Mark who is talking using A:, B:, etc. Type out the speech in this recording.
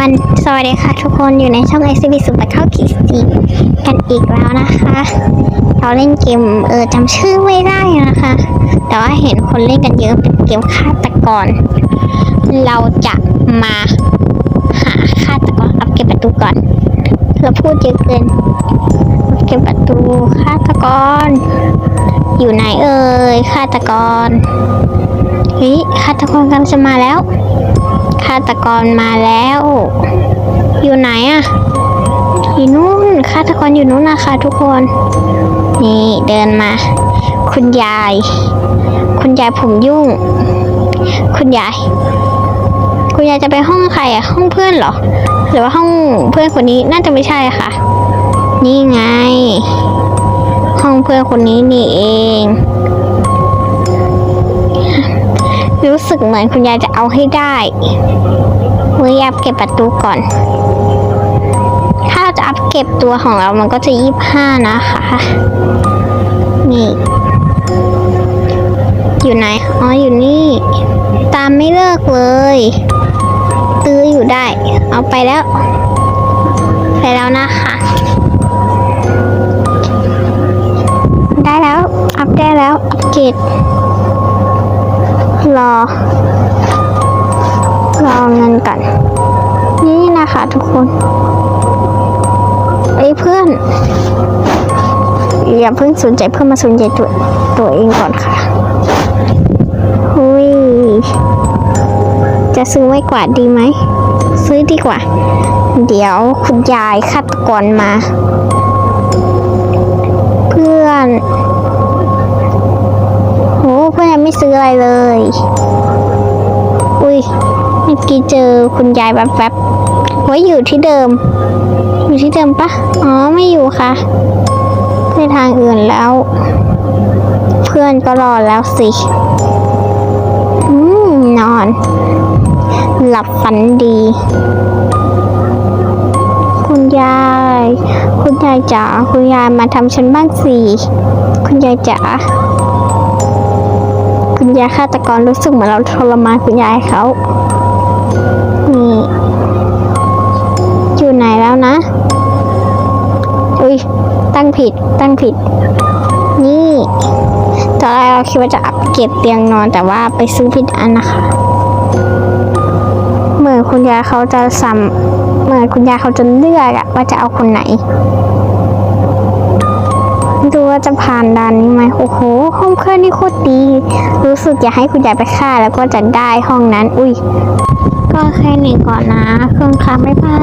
A: วัสดีค่ะทุกคนอยู่ในช่อง s c b สุดเข้าขีดสีกันอีกแล้วนะคะ เราเล่นเกมเออจำชื่อไม่ได้นะคะ แต่ว่าเห็นคนเล่นกันเยอะเป็นเกมฆาตกร เราจะมาหาฆาตกรอัปเก็บประตูก่อนเราพูดเยอะเกินอัปเก็บประตูฆาตกร อยู่ไหนเอ่ยฆาตกรเฮ้ยฆาตกรกำลังจะมาแล้ว ฆาตกรมาแล้ว อยู่ไหนอะอยู่นู่นฆาตกรอยู่นู่นนะคะทุกคน นี่เดินมา คุณยาย คุณยายผมยุ่ง คุณยาย คุณยายจะไปห้องใครอะห้องเพื่อนเหรอ หรือว่าห้องเพื่อนคนนี้น่าจะไม่ใช่ค่ะ นี่ไง ห้องเพื่อนคนนี้นี่เอง รู้สึกเหมือนคุณยายจะเอาให้ได้เมื่ออัพเก็บประตูก่อน ถ้าจะอัพเก็บตัวของเรามันก็จะยี่ห้านะคะ นี่ อยู่ไหน อ๋อ อยู่นี่ ตามไม่เลิกเลย ตื้ออยู่ได้ เอาไปแล้ว ไปแล้วนะคะ ได้แล้ว อัพได้แล้ว อัปเกรด รอ รอเงินก่อนนี่นะคะทุกคนไอ้เพื่อน อย่าเพิ่งสนใจเพื่อนมาสนใจตัวตัวเองก่อนค่ะหุยจะซื้อไม้กว่าดีไหม ซื้อดีกว่า เดี๋ยวคุณยายคัดก่อนมา เพื่อน ไม่ซื้ออะไรเลย อุ้ยเมื่อกี้เจอคุณยายแบบแบบๆว่าอยู่ที่เดิม อยู่ที่เดิมปะอ๋อไม่อยู่ค่ะไปทางอื่นแล้ว เพื่อนก็รอแล้วสิอืมนอน หลับฝันดี คุณยาย คุณยายจ๋าคุณยายมาทำฉันบ้างสิ คุณยายจ๋า คุณยายฆาตกรรู้สึกเหมือนเราทรมานคุณยายเขา นี่ อยู่ไหนแล้วนะ อุ้ย ตั้งผิด ตั้งผิด นี่ตอนแรกเราคิดว่าจะอัปเกรดเตียงนอนแต่ว่าไปซื้อผิดอันนะคะ เหมือนคุณยายเขาจะซ้ำเหมือนคุณยายเขาจะเลือกอะว่าจะเอาคนไหน ดูว่าจะผ่านด่านนี้ไหมโอ้โห ห้องเครื่องนี่โคตรดี รู้สึกอยากให้คุณยายไปฆ่าแล้วก็จะได้ห้องนั้น อุ้ย ก็แค่นี้ก่อนนะ เครื่องค้าไม่พลาด